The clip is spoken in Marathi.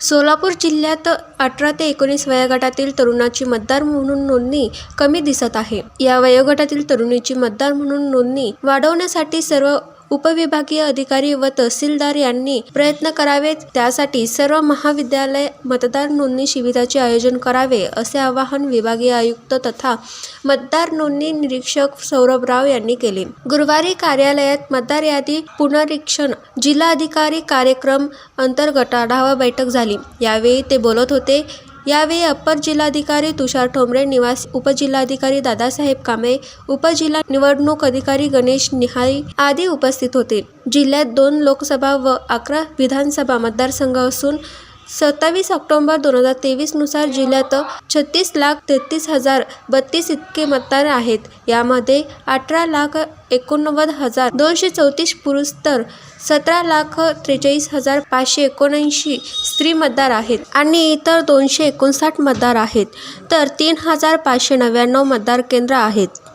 सोलापूर जिल्ह्यात अठरा ते एकोणीस वयोगटातील तरुणाची मतदार म्हणून नोंदणी कमी दिसत आहे. या वयोगटातील तरुणीची मतदार म्हणून नोंदणी वाढवण्यासाठी सर्व उपविभागीय अधिकारी व तहसीलदार यांनी प्रयत्न करावेत. त्यासाठी सर्व महाविद्यालय मतदार नोंदणी शिबिराचे आयोजन करावे असे आवाहन विभागीय आयुक्त तथा मतदार नोंदणी निरीक्षक सौरभ राव यांनी केले. गुरुवारी कार्यालयात मतदार यादी पुनरीक्षण जिल्हाधिकारी कार्यक्रम अंतर्गत आढावा बैठक झाली. यावेळी ते बोलत होते यावेळी अप्पर जिल्हाधिकारी तुषार ठोंबरे निवास उपजिल्हाधिकारी दादासाहेब कांबळे उपजिल्हा निवडणूक अधिकारी गणेश निहाळी आदी उपस्थित होते. जिल्ह्यात दोन लोकसभा व अकरा विधानसभा मतदारसंघ असून सत्तावीस ऑक्टोंबर दोन हजार तेवीसनुसार जिल्ह्यात छत्तीस लाख तेहतीस हजार बत्तीस इतके मतदार आहेत. यामध्ये अठरा लाख एकोणनव्वद हजार दोनशे चौतीस पुरुष तर सतरा लाख त्रेचाळीस हजार पाचशे एकोणऐंशी स्त्री मतदार आहेत आणि इतर दोनशे एकोणसाठ मतदार आहेत. तर तीन हजार पाचशे नव्याण्णव मतदार केंद्र आहेत.